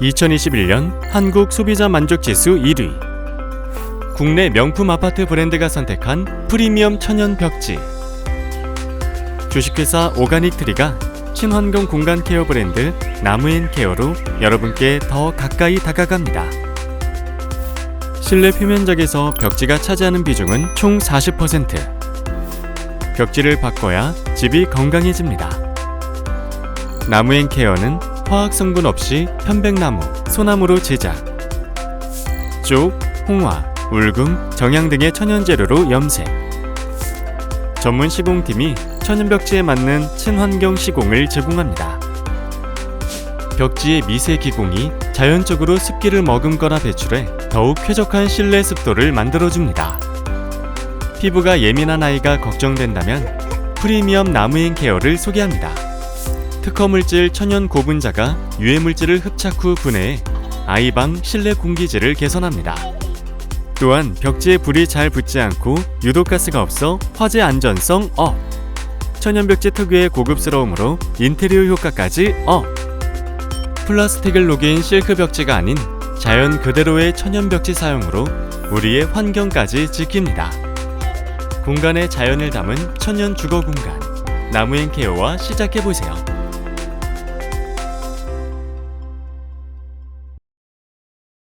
2021년 한국 소비자 만족 지수 1위. 국내 명품 아파트 브랜드가 선택한 프리미엄 천연 벽지. 주식회사 오가닉 트리가 친환경 공간 케어 브랜드 나무앤케어로 여러분께 더 가까이 다가갑니다. 실내 표면적에서 벽지가 차지하는 비중은 총 40%. 벽지를 바꿔야 집이 건강해집니다. 나무앤케어는 화학 성분 없이 편백나무, 소나무로 제작. 쪽, 홍화, 울금, 정향 등의 천연 재료로 염색. 전문 시공팀이 천연 벽지에 맞는 친환경 시공을 제공합니다. 벽지의 미세 기공이 자연적으로 습기를 머금거나 배출해 더욱 쾌적한 실내 습도를 만들어줍니다. 피부가 예민한 아이가 걱정된다면 프리미엄 나무앤 케어를 소개합니다. 특허 물질 천연 고분자가 유해 물질을 흡착 후 분해해 아이방 실내 공기질을 개선합니다. 또한 벽지에 불이 잘 붙지 않고 유독가스가 없어 화재 안전성 업. 천연 벽지 특유의 고급스러움으로 인테리어 효과까지 업. 플라스틱을 녹인 실크 벽지가 아닌 자연 그대로의 천연 벽지 사용으로 우리의 환경까지 지킵니다. 공간에 자연을 담은 천연 주거 공간 나무앤 케어와 시작해 보세요.